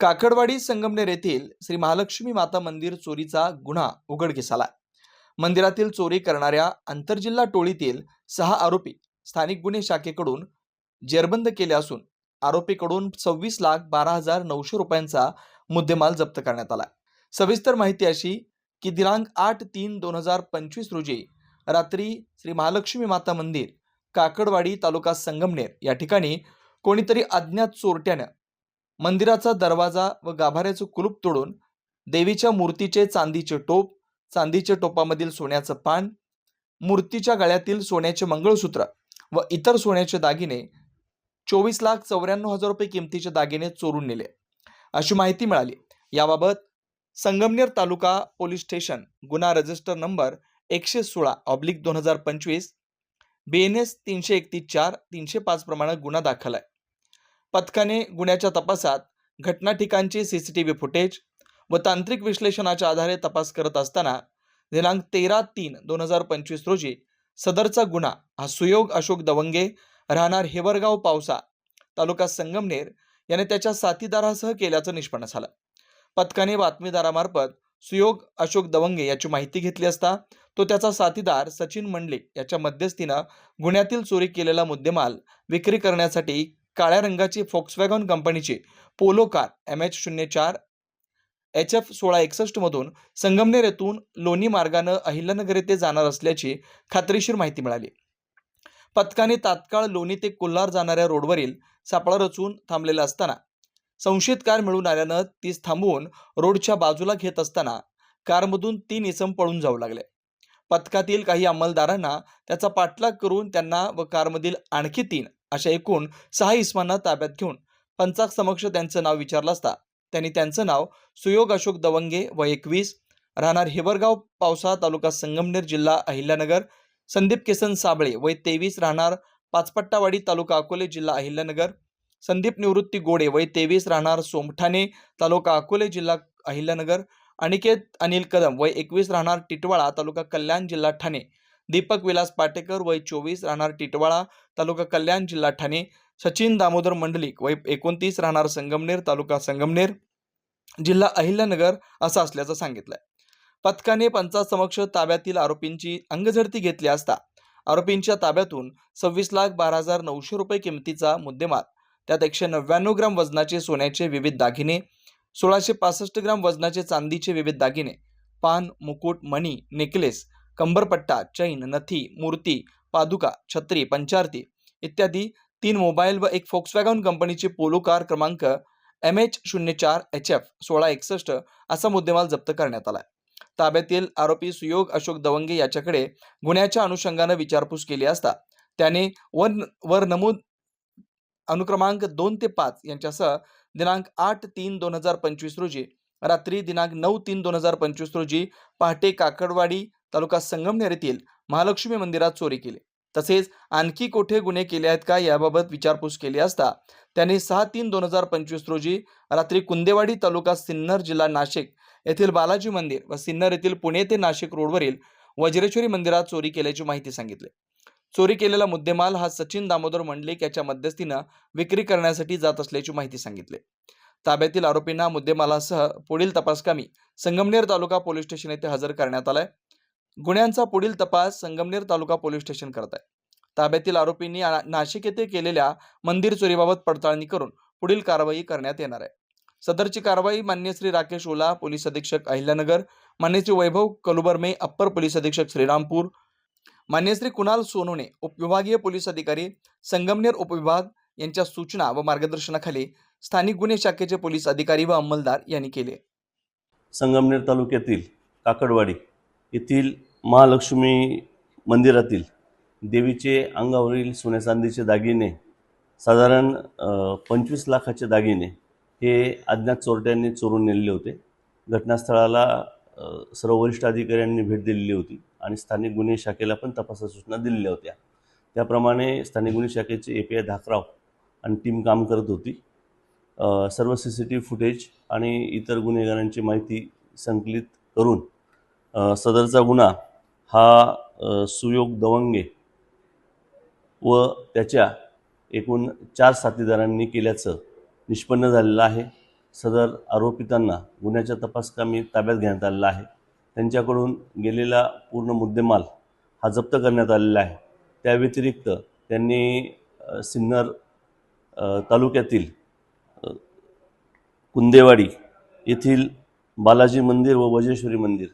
काकडवाडी संगमनेर येथील श्री महालक्ष्मी माता मंदिर चोरीचा गुन्हा उघडकीस आला मंदिरातील चोरी करणाऱ्या आंतरजिल्हा टोळीतील सहा आरोपी स्थानिक गुन्हे शाखेकडून जेरबंद केले असून आरोपीकडून सव्वीस लाख बारा हजार नऊशे रुपयांचा मुद्देमाल जप्त करण्यात आला सविस्तर माहिती अशी की दिनांक आठ तीन दोन हजार पंचवीस रोजी रात्री श्री महालक्ष्मी माता मंदिर काकडवाडी तालुका संगमनेर या ठिकाणी कोणीतरी अज्ञात चोरट्यानं मंदिराचा दरवाजा व गाभाऱ्याचं कुलूप तोडून देवीच्या मूर्तीचे चांदीचे टोप चांदीच्या टोपामधील सोन्याचं पान मूर्तीच्या गळ्यातील सोन्याचे मंगळसूत्र व इतर सोन्याचे दागिने चोवीस लाख चौऱ्याण्णव हजार रुपये किमतीचे दागिने चोरून नेले. अशी माहिती मिळाली. याबाबत संगमनेर तालुका पोलीस स्टेशन गुन्हा रजिस्टर नंबर एकशे सोळा ऑब्लिक दोन हजार पंचवीस बी एन एस तीनशे एकतीस चार तीनशे पाच प्रमाणे गुन्हा दाखल आहे. पथकाने गुन्ह्याच्या तपासात घटना ठिकाणची C C T V footage व तांत्रिक विश्लेषणाच्या आधारे तपास करत असताना दिनांक तेरा तीन दोन हजार पंचवीस रोजी सदरचा गुन्हा हा सुयोग अशोक दवंगे राहणार हेवरगाव पावसा तालुका संगमनेर याने त्याच्या साथीदारासह केल्याचं निष्पन्न झालं. पथकाने बातमीदारामार्फत सुयोग अशोक दवंगे याची माहिती घेतली असता तो त्याचा साथीदार सचिन मंडले याच्या मध्यस्थीनं गुन्ह्यातील चोरी केलेला मुद्देमाल विक्री करण्यासाठी काळ्या रंगाची फोक्सवॅगॉन कंपनीची पोलो कार एम एच शून्य चार एच एफ सोळा एकसष्टमधून संगमनेर येथून लोणी मार्गानं अहिल्यानगर येथे जाणार असल्याची खात्रीशीर माहिती मिळाली. पथकाने तात्काळ लोणी ते कोल्हार जाणाऱ्या रोडवरील सापळा रचून थांबलेला असताना संशयित कार मिळून आल्यानं तीच थांबवून रोडच्या बाजूला घेत असताना कारमधून तीन इसम पळून जाऊ लागले. पथकातील काही अंमलदारांना त्याचा पाठलाग करून त्यांना व कारमधील आणखी तीन अशा एकूण सहा इसमांना ताब्यात घेऊन पंचाक समक्ष त्यांचं नाव विचारलं असता. त्यांनी त्यांचं नाव सुयोग अशोक दवंगे व एकवीस राहणार हिवरगाव पावसा तालुका संगमनेर जिल्हा अहिल्यानगर संदीप किसन साबळे वय तेवीस राहणार पाचपट्टावाडी तालुका अकोले जिल्हा अहिल्यानगर संदीप निवृत्ती गोडे वय तेवीस राहणार सोमठाणे तालुका अकोले जिल्हा अहिल्यानगर अनिकेत अनिल कदम वय एकवीस राहणार टिटवाळा तालुका कल्याण जिल्हा ठाणे. दीपक विलास पाटेकर वय चोवीस राहणार टिटवाळा तालुका कल्याण जिल्हा ठाणे. सचिन दामोदर मंडलिक वय एकोणतीस राहणार संगमनेर तालुका संगमनेर. जिल्हा अहिल्यानगर असं असल्याचं सांगितलंय. पथकाने पंचासमक्ष ताब्यातील आरोपींची अंगझडती घेतली असता आरोपींच्या ताब्यातून सव्वीस लाख बारा हजार नऊशे रुपये किमतीचा मुद्देमाल त्यात एकशे नव्याण्णव ग्राम वजनाचे सोन्याचे विविध दागिने सोळाशे पासष्ट ग्राम वजनाचे चांदीचे विविध दागिने पान मुकुट मणी नेकलेस कंबरपट्टा चैन नथी मूर्ती पादुका छत्री पंचारती इत्यादी तीन मोबाईल व एक फोक्सवॅगॉन कंपनीची पोलो कार क्रमांक एम एच शून्य चार एच एफ सोळा एकसष्ट असा मुद्देमाल जप्त करण्यात आला ताब्यातील आरोपी सुयोग अशोक दवंगे याच्याकडे गुन्ह्याच्या अनुषंगानं विचारपूस केली असता त्याने वन वर नमूद अनुक्रमांक दोन ते पाच यांच्यासह दिनांक आठ तीन दोन हजार पंचवीस रोजी रात्री दिनांक नऊ तीन दोन हजार पंचवीस रोजी पहाटे काकडवाडी तालुका संगमनेर येथील महालक्ष्मी मंदिरात चोरी केली. तसेच आणखी कोठे गुन्हे केले आहेत का याबाबत विचारपूस केली असता त्यांनी सहा तीन दोन हजार पंचवीस रोजी रात्री कुंदेवाडी तालुका सिन्नर जिल्हा नाशिक येथील बालाजी मंदिर व सिन्नर येथील पुणे ते नाशिक रोडवरील वज्रेश्वरी मंदिरात चोरी केल्याची माहिती सांगितली. चोरी केलेला मुद्देमाल हा सचिन दामोदर मंडलिक याच्या मध्यस्थीनं विक्री करण्यासाठी जात असल्याची माहिती सांगितली. ताब्यातील आरोपींना मुद्देमालासह पुढील तपासकामी संगमनेर तालुका पोलीस स्टेशन येथे हजर करण्यात आलाय. गुन्ह्यांचा पुढील तपास संगमनेर तालुका पोलीस स्टेशन करत आहे. ताब्यातील आरोपींनी नाशिक येथे केलेल्या मंदिर चोरीबाबत पडताळणी करून पुढील कारवाई करण्यात येणार आहे. सदरची कारवाई मान्य श्री राकेश ओला पोलीस अधीक्षक अहिल्यानगर मान्य श्री वैभव कलुबर्मे अप्पर पोलीस अधीक्षक श्रीरामपूर मान्य श्री कुणाल सोनोने उपविभागीय पोलीस अधिकारी संगमनेर उपविभाग यांच्या सूचना व मार्गदर्शनाखाली स्थानिक गुन्हे शाखेचे पोलीस अधिकारी व अंमलदार यांनी केले. संगमनेर तालुक्यातील काकडवाडी येथील महालक्ष्मी मंदिरातील देवीचे अंगावरील सोन्या चांदीचे दागिने साधारण पंचवीस लाखाचे दागिने हे अज्ञात चोरट्यांनी चोरून नेलेले होते. घटनास्थळाला सर्व वरिष्ठ अधिकाऱ्यांनी भेट दिलेली होती आणि स्थानिक गुन्हे शाखेला पण तपासाच्या सूचना दिलेल्या होत्या. त्याप्रमाणे स्थानिक गुन्हे शाखेचे ए पी आय धाकराव आणि टीम काम करत होती. सर्व C C T V footage आणि इतर गुन्हेगारांची माहिती संकलित करून सदरचा गुन्हा हा सुयोग दवंगे व त्याच्या एकूण चार साथीदारांनी केल्याचं निष्पन्न झालेलं आहे. सदर आरोपितांना गुन्ह्याच्या तपासकामी ताब्यात घेण्यात आलेला आहे. त्यांच्याकडून गेलेला पूर्ण मुद्देमाल हा जप्त करण्यात आलेला आहे. त्या व्यतिरिक्त त्यांनी सिन्नर तालुक्यातील कुंदेवाडी येथील बालाजी मंदिर व वजेश्वरी मंदिर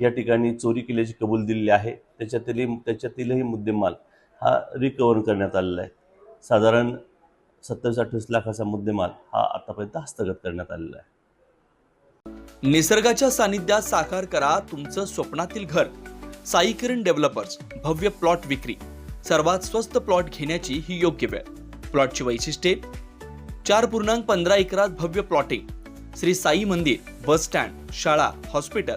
या ठिकाणी चोरी केल्याची कबूल दिलेली आहे. त्याच्यातील त्याच्यातीलही मुद्देमाल हा रिकवर करण्यात आलेला आहे. साधारण सत्तावीस अठ्ठावीस लाखाचा मुद्देमाल हा आतापर्यंत हस्तगत करण्यात आलेला आहे. निसर्गाच्या सानिध्यात साकार करा तुमचं स्वप्नातील घर. साई किरण डेव्हलपर्स भव्य प्लॉट विक्री. सर्वात स्वस्त प्लॉट घेण्याची ही योग्य वेळ. प्लॉटची वैशिष्ट्ये. चार पूर्णांक पंधरा एकरात भव्य प्लॉटिंग. श्री साई मंदिर बस स्टँड शाळा हॉस्पिटल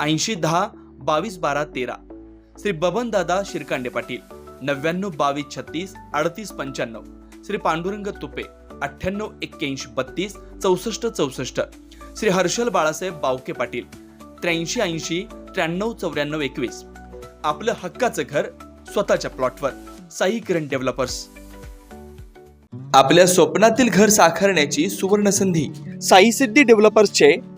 ऐंशी दहा बावीस बारा तेरा. श्री बबनदादा शिरकांडे पाटील नव्याण्णव बावीस छत्तीस अडतीस पंच्याण्णव. श्री पांडुरंग तुपे अठ्ठ्याण्णव एक्क्याऐंशी बत्तीस चौसष्ट चौसष्ट. श्री हर्षल बाळासाहेब बावके पाटील त्र्याऐंशी ऐंशी त्र्याण्णव चौऱ्याण्णव एकवीस. आपलं हक्काचं घर स्वतःच्या प्लॉटवर. साई किरण डेव्हलपर्स. आपल्या स्वप्नातील घर साकारण्याची सुवर्ण संधी साई सिद्धी डेव्हलपर्सचे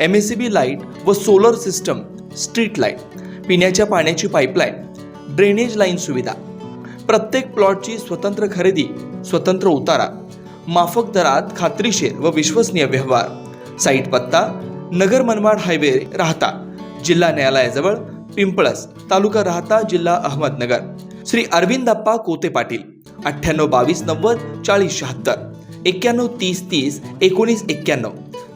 M S C B light व सोलर सिस्टम स्ट्रीट लाइट पिण्याच्या पाण्याची पाईपलाईन ड्रेनेज लाईन सुविधा. प्रत्येक प्लॉटची स्वतंत्र खरेदी स्वतंत्र उतारा माफक दरात खात्रीशीर व विश्वसनीय व्यवहार. साईट पत्ता नगर मनमाड हायवे राहता जिल्हा न्यायालयाजवळ पिंपळस तालुका राहता जिल्हा अहमदनगर. श्री अरविंदप्पा कोते पाटील अठ्ठ्याण्णव बावीस नव्वद चाळीस शहात्तर एक्क्याण्णव तीस तीस एकोणीस एक्क्याण्णव.